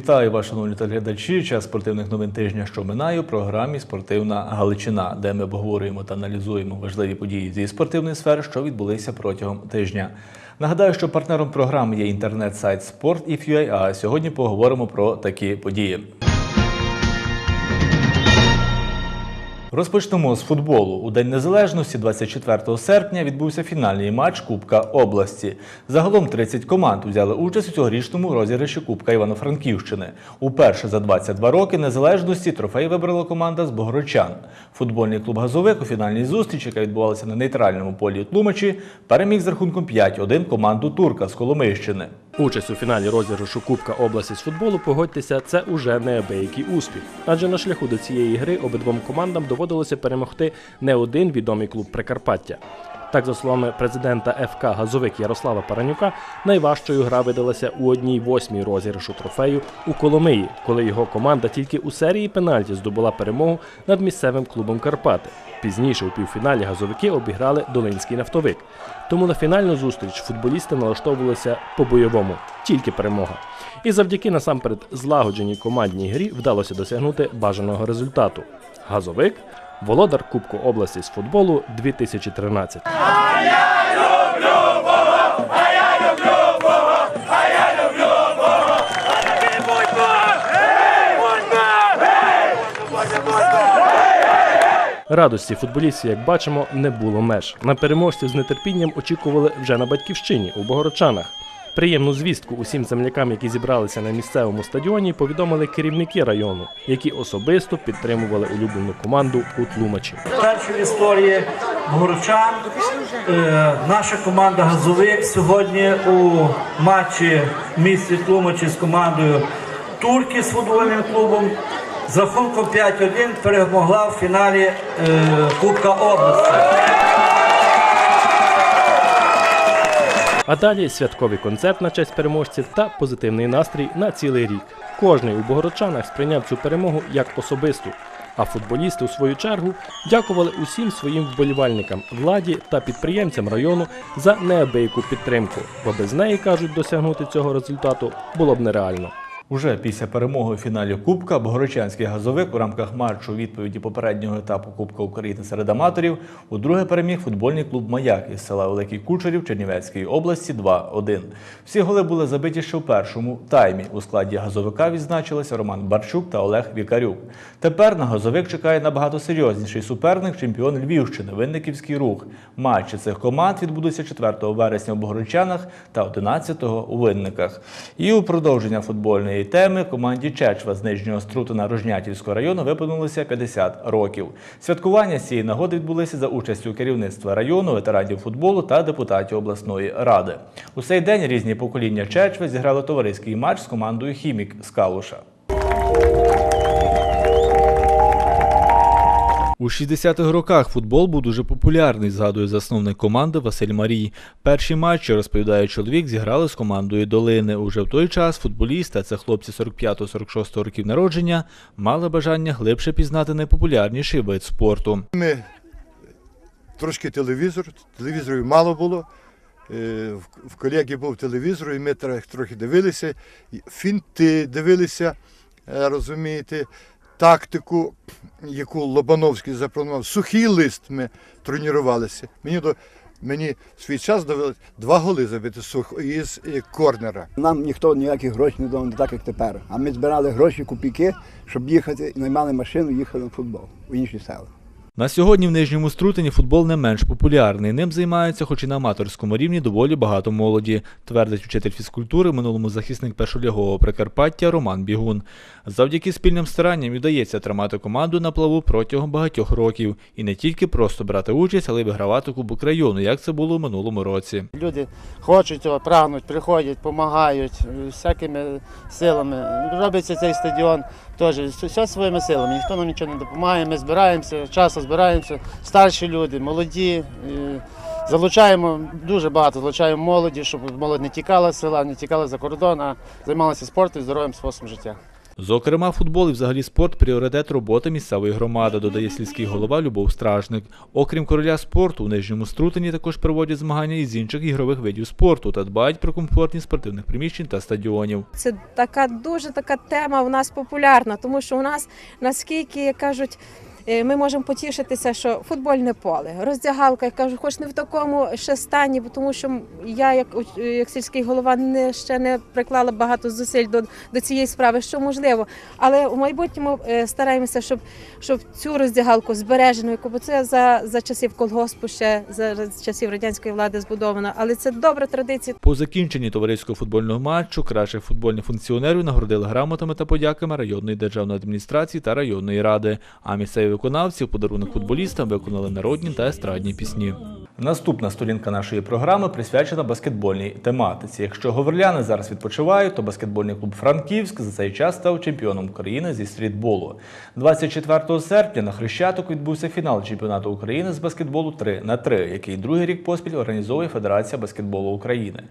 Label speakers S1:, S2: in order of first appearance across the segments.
S1: Вітаю вас, шановні телеглядачі. Час спортивних новин тижня, що минає у програмі Спортивна Галичина, де ми обговорюємо та аналізуємо важливі події зі спортивної сфери, що відбулися протягом тижня. Нагадаю, що партнером програми є інтернет-сайт Sport.if.ua, а сьогодні поговоримо про такі події. Розпочнемо з футболу. У День Незалежності, 24 серпня, відбувся фінальний матч Кубка області. Загалом 30 команд взяли участь у цьогорічному розіграші Кубка Івано-Франківщини. Уперше за 22 роки незалежності трофей вибрала команда з Богородчан. Футбольний клуб Газовик у фінальній зустрічі, яка відбувалася на нейтральному полі Тлумачі, переміг з рахунком 5-1 команду Турка з Коломийщини.
S2: Участь у фіналі розіграшу Кубка області з футболу, погодьтеся, це уже неабиякий успіх. Адже на шляху до цієї гри обидвом командам доводилося перемогти не один відомий клуб Прикарпаття. Так, за словами президента ФК Газовик Ярослава Паранюка, найважчою гра видалася у одній восьмій розіграшу трофею у Коломиї, коли його команда тільки у серії пенальті здобула перемогу над місцевим клубом Карпати. Пізніше у півфіналі газовики обіграли Долинський нафтовик. Тому на фінальну зустріч футболісти налаштовувалися по-бойовому, тільки перемога. І завдяки насамперед злагодженій командній грі вдалося досягнути бажаного результату. Газовик володар Кубку області з футболу 2013. Радості футболістів, як бачимо, не було меж. На переможців з нетерпінням очікували вже на батьківщині у Богородчанах. Приємну звістку усім землякам, які зібралися на місцевому стадіоні, повідомили керівники району, які особисто підтримували улюблену команду у Тлумачі.
S3: Першої в історії Горчан. Е, наша команда Газовик сьогодні у матчі в місті Тлумачі з командою Турки з футбольним клубом з рахунком 5-1 перемогла в фіналі е, Кубка області.
S2: А далі святковий концерт на честь переможців та позитивний настрій на цілий рік. Кожний у Богородчанах сприйняв цю перемогу як особисту. А футболісти, у свою чергу, дякували усім своїм вболівальникам, владі та підприємцям району за неабияку підтримку, бо без неї кажуть, досягнути цього результату було б нереально.
S1: Уже після перемоги у фіналі Кубка Богородчанський газовик у рамках матчу відповіді попереднього етапу Кубка України серед аматорів удруге переміг футбольний клуб Маяк із села Великий Кучерів Чернівецької області 2-1. Всі голи були забиті ще в першому таймі. У складі газовика відзначилися Роман Барчук та Олег Вікарюк. Тепер на газовик чекає набагато серйозніший суперник чемпіон Львівщини Винниківський рух. Матчі цих команд відбудуться 4 вересня у Богородчанах та 11 у Винниках. І у продовження футбольної теми команді Чечва з Нижнього Струтина Рожнятівського району виповнилося 50 років. Святкування з цієї нагоди відбулися за участю керівництва району, ветеранів футболу та депутатів обласної ради. У цей день різні покоління Чечви зіграли товариський матч з командою Хімік з Калуша. У 60-х роках футбол був дуже популярний, згадує засновник команди Василь Марій. Перші матчі, розповідає чоловік, зіграли з командою Долини. Уже в той час футболісти, це хлопці 45-46 років народження, мали бажання глибше пізнати найпопулярніший вид спорту.
S4: Ми трошки телевізор, телевізорів мало було. Е, В колеги був телевізор, і ми трохи дивилися. Фінти дивилися, е, розумієте, тактику, яку Лобановський запропонував. Сухий лист ми тренувалися. Мені до мені свій час довелося два голи забити сух із е, корнера.
S5: Нам ніхто ніяких грошей не дав, не так як тепер. А ми збирали гроші, купіки, щоб їхати, наймали машину, їхали на футбол у інші села.
S1: На сьогодні в Нижньому Струтині футбол не менш популярний. Ним займаються, хоч і на аматорському рівні, доволі багато молоді, твердить вчитель фізкультури, минулому захисник першолігового Прикарпаття Роман Бігун. Завдяки спільним старанням вдається тримати команду на плаву протягом багатьох років. І не тільки просто брати участь, але й вигравати Кубок району, як це було в минулому році.
S6: Люди хочуть цього, прагнуть, приходять, допомагають е, всякими силами. Робиться цей стадіон теж все своїми силами. Ніхто нам нічого не допомагає. Ми збираємося, часто збираємося. Старші люди, молоді. е, Залучаємо дуже багато, залучаємо молоді, щоб молодь не тікала з села, не тікала за кордон, а займалася спортом і здоровим способом життя.
S1: Зокрема, футбол і взагалі спорт пріоритет роботи місцевої громади, додає сільський голова Любов Стражник. Окрім короля спорту, у нижньому струтині також проводять змагання із інших ігрових видів спорту та дбають про комфортність спортивних приміщень та стадіонів.
S7: Це така дуже така тема в нас популярна, тому що у нас наскільки як кажуть. Е, Ми можемо потішитися, що футбольне поле, роздягалка, я кажу, хоч не в такому ще стані, тому що я, як, як сільський голова, не ще не приклала багато зусиль до, до цієї справи, що можливо. Але у майбутньому е, стараємося, щоб, щоб цю роздягалку збережену, яку це за, за часів колгоспу, ще за часів радянської влади збудовано. Але це добра традиція.
S1: По закінченні товариського футбольного матчу кращих футбольних функціонерів нагородили грамотами та подяками районної державної адміністрації та районної ради. А місцеві виконавці в подарунок футболістам виконали народні та естрадні пісні. Наступна сторінка нашої програми присвячена баскетбольній тематиці. Якщо говерляни зараз відпочивають, то баскетбольний клуб Франківськ за цей час став чемпіоном України зі стрітболу. 24 серпня на Хрещаток відбувся фінал чемпіонату України з баскетболу 3 на 3 який другий рік поспіль організовує Федерація баскетболу України.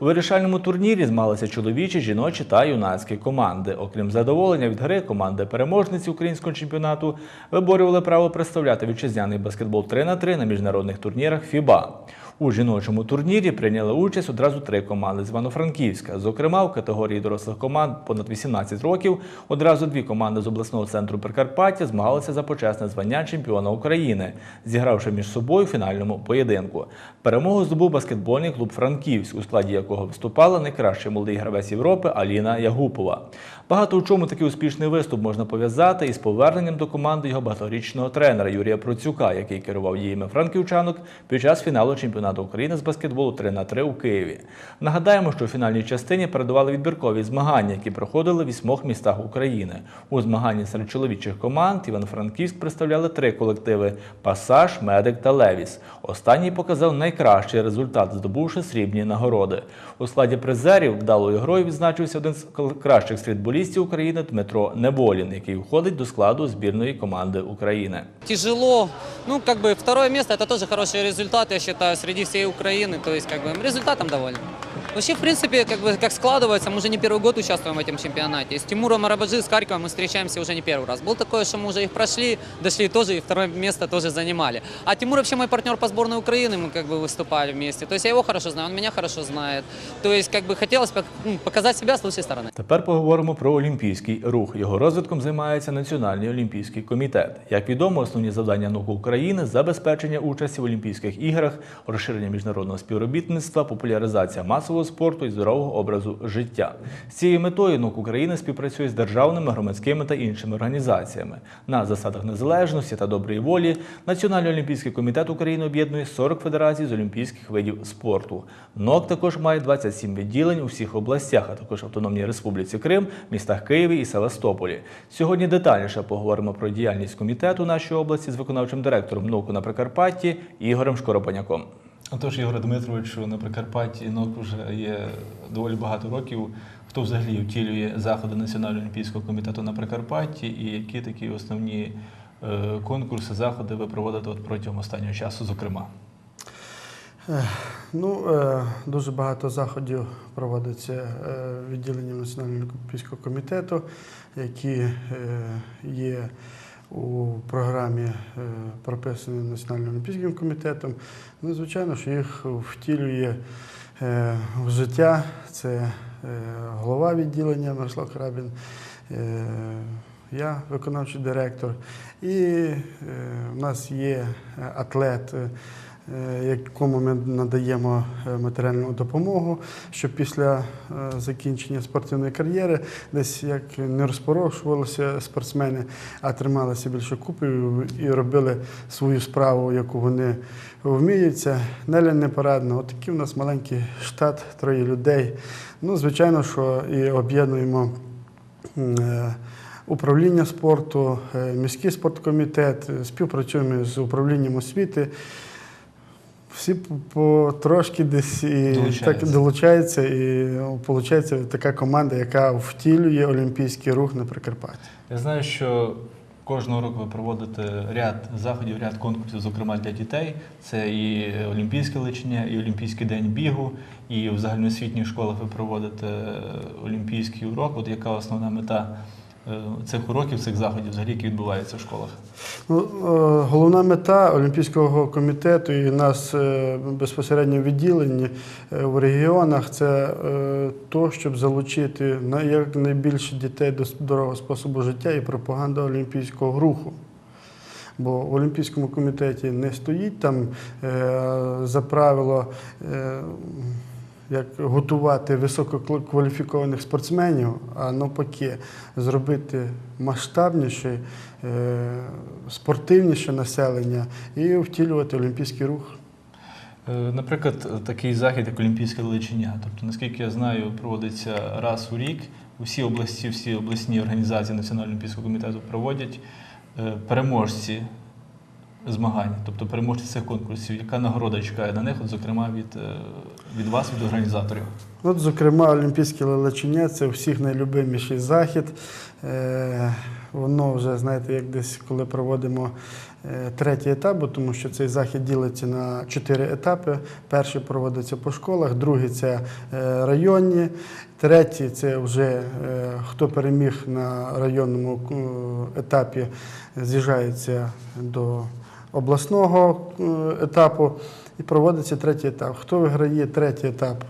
S1: У вирішальному турнірі змагалися чоловічі, жіночі та юнацькі команди. Окрім задоволення від гри, команди переможниці українського чемпіонату виборювали право представляти вітчизняний баскетбол 3 на 3 на міжнародних турнірах ФІБА. У жіночому турнірі прийняли участь одразу три команди з Івано-Франківська. Зокрема, в категорії дорослих команд понад 18 років одразу дві команди з обласного центру Прикарпаття змагалися за почесне звання чемпіона України, зігравши між собою в фінальному поєдинку. Перемогу здобув баскетбольний клуб Франківськ, у складі якого виступала найкращий молодий гравець Європи Аліна Ягупова. Багато у чому такий успішний виступ можна пов'язати із поверненням до команди його багаторічного тренера Юрія Процюка, який керував діями франківчанок під час фіналу чемпіонату України з баскетболу 3 на 3 у Києві. Нагадаємо, що у фінальній частині передавали відбіркові змагання, які проходили в вісьмох містах України. У змаганні серед чоловічих команд Івано-Франківськ представляли три колективи: Пасаж, Медик та Левіс. Останній показав найкращий результат, здобувши срібні нагороди. У складі призерів вдалою грою відзначився один з кращих стрітболістів України Дмитро Неволін, який входить до складу збірної команди України.
S8: Тяжело. Ну, как бы второе место это тоже хороший результат, я считаю, среди всей Украины. То есть, как бы, результатом доволен. Вообще, в принципе, как бы как складывается, мы уже не первый год участвуем в этом чемпионате. С Тимуром Арабаджи, с Харьковом мы встречаемся уже не первый раз. Был такое, что мы уже их прошли, дошли тоже, и второе место тоже занимали. А Тимур вообще мой партнер по сборной Украины, мы как бы выступали вместе. То есть я его хорошо знаю, он меня хорошо знает. То есть, как бы хотелось пок- ну, показать себя с лучшей стороны.
S1: Тепер поговоримо про олімпійський рух. Його розвитком займається Національний олімпійський комітет. Як відомо, основні завдання НУК України забезпечення участі в Олімпійських іграх, розширення міжнародного співробітництва, популяризація масового спорту і здорового образу життя. З цією метою НУК України співпрацює з державними, громадськими та іншими організаціями. На засадах незалежності та доброї волі Національний олімпійський комітет України об'єднує 40 федерацій з олімпійських видів спорту. НОК також має 27 відділень у всіх областях, а також Автономній Республіці Крим, містах Києві і Севастополі. Сьогодні детальніше поговоримо про діяльність комітету нашої області з виконавчим директором НОКу на Прикарпатті Ігорем Шкоропаняком.
S9: Отож, Ігоре Дмитровичу, на Прикарпатті НОК вже є доволі багато років. Хто взагалі втілює заходи Національного олімпійського комітету на Прикарпатті і які такі основні е, конкурси, заходи ви проводите от протягом останнього часу, зокрема?
S10: Ну, е, дуже багато заходів проводиться е, відділенням Національного олімпійського комітету, які е, є у програмі, е, прописані Національним олімпійським комітетом. Ну, звичайно, що їх втілює е, в життя. Це е, голова відділення Мирослав Карабін. Я виконавчий директор, і в нас є атлет, якому ми надаємо е, матеріальну допомогу, щоб після е, закінчення спортивної кар'єри десь як не розпорошувалися спортсмени, а трималися більше купів і робили свою справу, яку вони вміють. Це Неля Непорадна. От у нас маленький штат, троє людей. Ну, звичайно, що і об'єднуємо. е, Управління спорту, е, міський спорткомітет, е, співпрацюємо з управлінням освіти. Всі потрошки десь і
S9: Долучаються.
S10: так долучаються, і виходить така команда, яка втілює олімпійський рух на Прикарпатті.
S9: Я знаю, що кожного року ви проводите ряд заходів, ряд конкурсів, зокрема для дітей. Це і Олімпійське лечення, і Олімпійський день бігу, і в загальноосвітніх школах ви проводите олімпійський урок. От яка основна мета
S1: цих уроків, цих заходів, взагалі, які відбуваються в школах?
S10: Ну, е, головна мета Олімпійського комітету і нас е, безпосередньо в відділенні е, в регіонах це е, то, щоб залучити на- якнайбільше дітей до здорового способу життя і пропаганда олімпійського руху. Бо в Олімпійському комітеті не стоїть там е, за правило. Як готувати висококваліфікованих спортсменів, а навпаки, зробити масштабніше, е, спортивніше населення і втілювати олімпійський рух.
S1: Е, Наприклад, такий захід, як Олімпійська величиня. Тобто, наскільки я знаю, проводиться раз у рік. Усі області, всі обласні організації Національного олімпійського комітету проводять е, переможці змагань, тобто переможці цих конкурсів. Яка нагорода чекає на них, от, зокрема, від, е, від вас, від організаторів?
S10: От, зокрема, Олімпійське лелечення це всіх найлюбиміший захід. Е, Воно вже, знаєте, як десь коли проводимо е, третій етап, тому що цей захід ділиться на чотири етапи. Перший проводиться по школах, другий це е, районні, третій це вже хто переміг на районному етапі, з'їжджається до обласного е, етапу і проводиться третій етап. Хто виграє третій етап?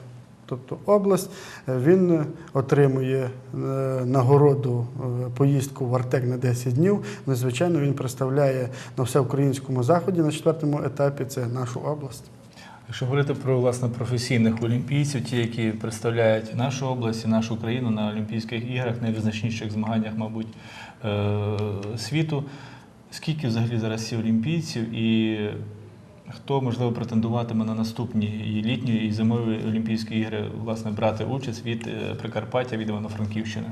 S10: Тобто область, е, він отримує е, нагороду поїздку в Артек на 10 днів. Ну, і, звичайно, він представляє на всеукраїнському заході на четвертому етапі це нашу область.
S1: Якщо говорити про власне професійних олімпійців, ті, які представляють нашу область і нашу країну на Олімпійських іграх, найвизначніших змаганнях, мабуть, світу, скільки взагалі зараз є олімпійців і хто можливо претендуватиме на наступні і літні і зимові Олімпійські ігри, власне, брати участь від е, Прикарпаття, від Івано-Франківщини?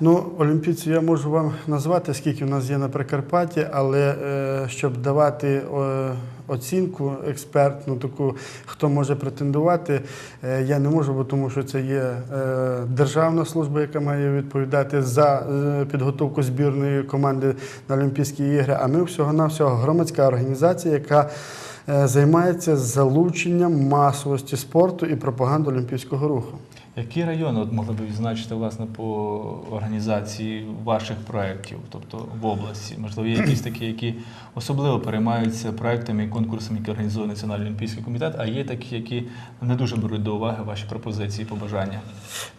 S10: Ну, олімпійців я можу вам назвати, скільки в нас є на Прикарпатті, але е, щоб давати оцінку експертну, таку, хто може претендувати, е, я не можу, бо тому що це є е, державна служба, яка має відповідати за підготовку збірної команди на Олімпійські ігри. А ми всього-навсього громадська організація, яка займається залученням масовості спорту і пропаганди олімпійського руху.
S1: Які райони от могли б відзначити власне по організації ваших проєктів, тобто в області? Можливо, є якісь такі, які особливо переймаються проектами і конкурсами, які організує Національний олімпійський комітет, а є такі, які не дуже беруть до уваги ваші пропозиції, побажання.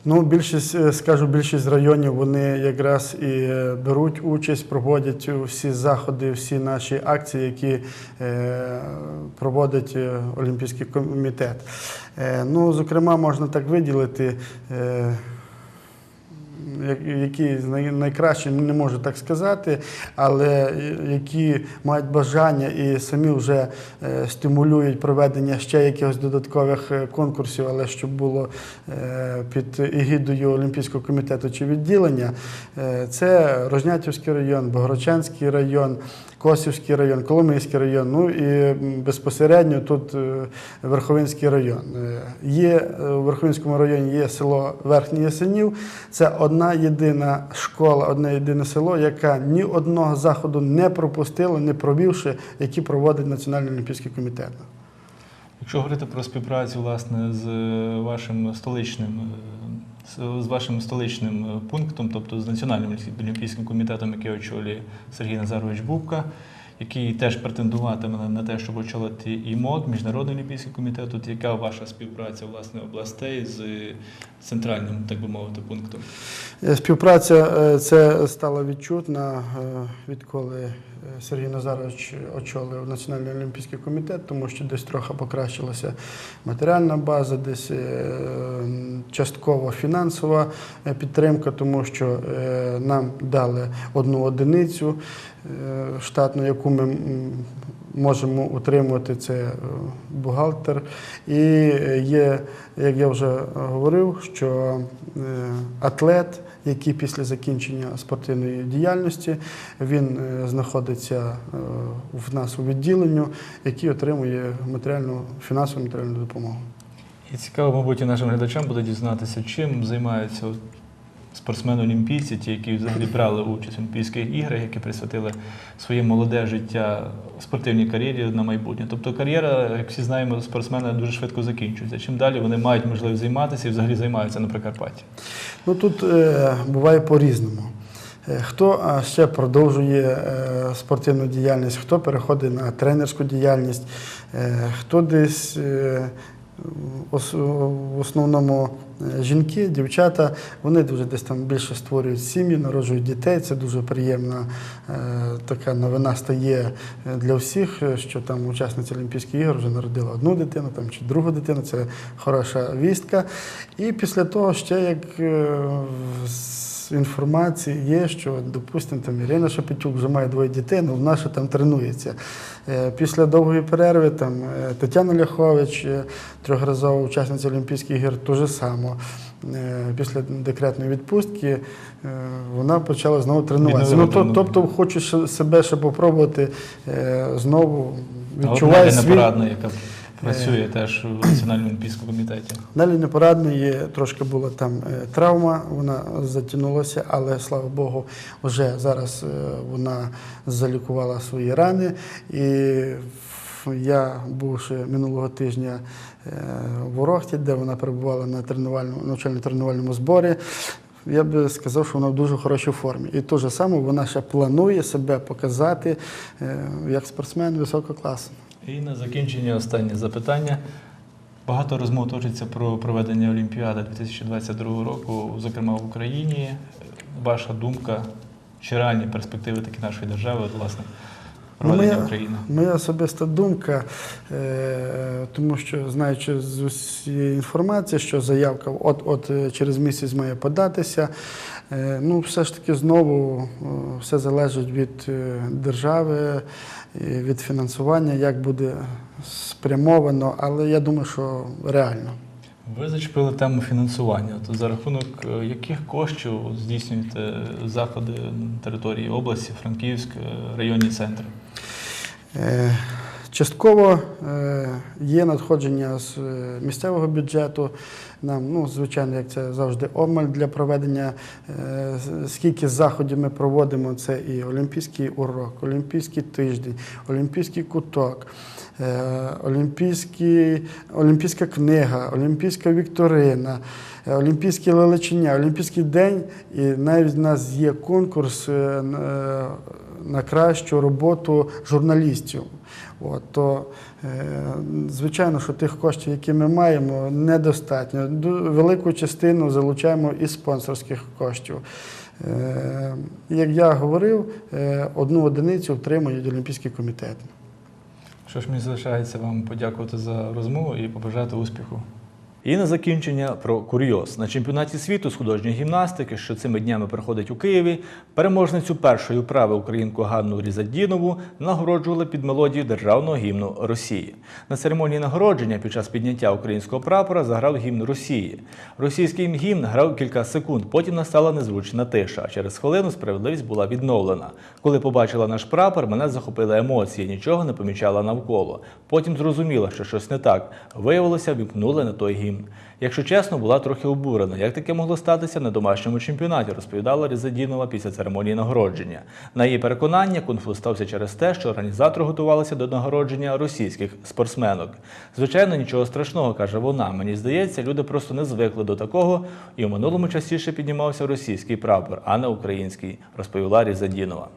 S10: Ну, більшість, е, скажу, більшість районів вони якраз і е, беруть участь, проводять всі заходи, всі наші акції, які е, проводить Олімпійський комітет. Ну, зокрема, можна так виділити. Е, які найкращі, не можу так сказати, але які мають бажання і самі вже е, стимулюють проведення ще якихось додаткових е, конкурсів, але щоб було під егідою Олімпійського комітету чи відділення. Це Рожнятівський район, Богородчанський район, Косівський район, Коломийський район, ну і безпосередньо тут е, Верховинський район. Е, Є е, у Верховинському районі є село Верхній Ясенів. Це одна єдина школа, одне єдине село, яка ні одного заходу не пропустила, не провівши, які проводить Національний олімпійський комітет.
S1: Якщо говорити про співпрацю власне з вашим столичним. З- вашим столичним е, пунктом, тобто з Національним олімпійським комітетом, який очолює Сергій Назарович Бубка, який теж претендуватиме на- те, щоб очолити і МОК, Міжнародний олімпійський комітет. Тут яка ваша співпраця власне областей з центральним, так би мовити, пунктом?
S10: Е, Співпраця е, це стала відчутна, відколи Сергій Назарович очолив Національний олімпійський комітет, тому що десь трохи покращилася матеріальна база, десь е, частково фінансова е, підтримка, тому що е, нам дали одну одиницю штатну, яку ми можемо утримувати це бухгалтер. І є, як я вже говорив, що атлет, який після закінчення спортивної діяльності, він е, знаходиться е, в нас у відділенню, який отримує матеріальну фінансову матеріальну допомогу.
S1: І цікаво, мабуть, і нашим глядачам буде дізнатися, чим займаються спортсмени-олімпійці, ті, які взагалі брали участь в Олімпійських іграх, які присвятили своє молоде життя спортивній кар'єрі на майбутнє. Тобто кар'єра, як всі знаємо, спортсмена дуже швидко закінчується. Чим далі вони мають можливість займатися і взагалі займаються на Прикарпатті.
S10: Ну тут е, буває по-різному. Е, Хто ще продовжує е, спортивну діяльність, хто переходить на тренерську діяльність, е, хто десь в основному е, жінки, дівчата, вони дуже десь там більше створюють сім'ї, народжують дітей. Це дуже приємна е, така новина стає е, для всіх, що там учасниця Олімпійських ігор вже народила одну дитину там, чи другу дитину. Це хороша вістка. І після того ще як з інформації є, що, допустимо, там Ірина Шепетюк вже має двоє дітей, ну вона ще там тренується. Е, Після довгої перерви там е, Тетяна Ляхович, е, трьохразова учасниця Олімпійських ігор, то же само. Е, Після декретної відпустки вона почала знову тренуватися. Ну, то, тобто хочу себе ще попробувати знову. Відчуваю свій...
S9: Яка працює теж у Національному олімпійському комітеті.
S10: Далі непорадної трошки була там е, травма, вона затягнулася, але слава Богу, вже зараз е, вона залікувала свої рани. І я був ще минулого тижня е, в Орохті, де вона перебувала на тренувальному навчально-тренувальному зборі. Я би сказав, що вона в дуже хорошій формі. І те ж саме вона ще планує себе показати як спортсмен високого класу.
S9: І на закінчення останнє запитання. Багато розмов точиться про проведення Олімпіади 2022 року, зокрема в Україні. Ваша думка, чи реальні перспективи такі нашої держави, от, власне, проведення
S10: Моя-
S9: України?
S10: Моя особиста думка, е, тому що знаючи з усієї інформації, що заявка от, от е, через місяць має податися. е, Ну, все ж таки знову е, все залежить від е, держави, від фінансування, як буде спрямовано, але я думаю, що реально.
S9: Ви зачепили тему фінансування. То за рахунок е, яких коштів здійснюєте заходи на території області, Франківськ, е, районні центри?
S10: Е, Частково є надходження з місцевого бюджету. Нам, ну, звичайно, як це завжди обмаль для проведення. е, Скільки заходів ми проводимо, це і Олімпійський урок, Олімпійський тиждень, Олімпійський куток, е, Олімпійська книга, Олімпійська вікторина, е, Олімпійське лелечення, Олімпійський день. І навіть в нас є конкурс на кращу роботу журналістів. От, то, е, звичайно, що тих коштів, які ми маємо, недостатньо. Велику частину залучаємо із спонсорських коштів. Е, як я говорив, е, одну одиницю втримують Олімпійський комітет.
S9: Що ж мені залишається вам подякувати за розмову і побажати успіху.
S1: І на закінчення про курйоз. На чемпіонаті світу з художньої гімнастики, що цими днями проходить у Києві, переможницю першої вправи українку Ганну Різадінову нагороджували під мелодію державного гімну Росії. На церемонії нагородження під час підняття українського прапора заграв гімн Росії. Російський гімн грав кілька секунд, потім настала незручна тиша. Через хвилину справедливість була відновлена. Коли побачила наш прапор, мене захопили емоції, нічого не помічала навколо. Потім зрозуміла, що щось не так. Виявилося, вімкнули на той гімн. Якщо чесно, була трохи обурена. Як таке могло статися на домашньому чемпіонаті, розповідала Різадінова після церемонії нагородження. На її переконання, конфуз стався через те, що організатори готувалися до нагородження російських спортсменок. Звичайно, нічого страшного, каже вона. Мені здається, люди просто не звикли до такого, і в минулому частіше піднімався російський прапор, а не український, розповіла Різадінова.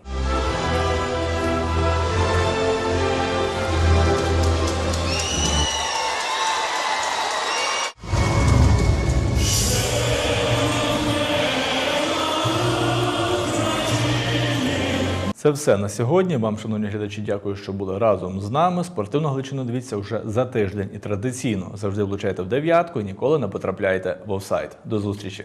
S1: Це все на сьогодні. Вам, шановні глядачі, дякую, що були разом з нами. Спортивну гличину дивіться вже за тиждень і традиційно завжди влучайте в дев'ятку і ніколи не потрапляйте в офсайт. До зустрічі!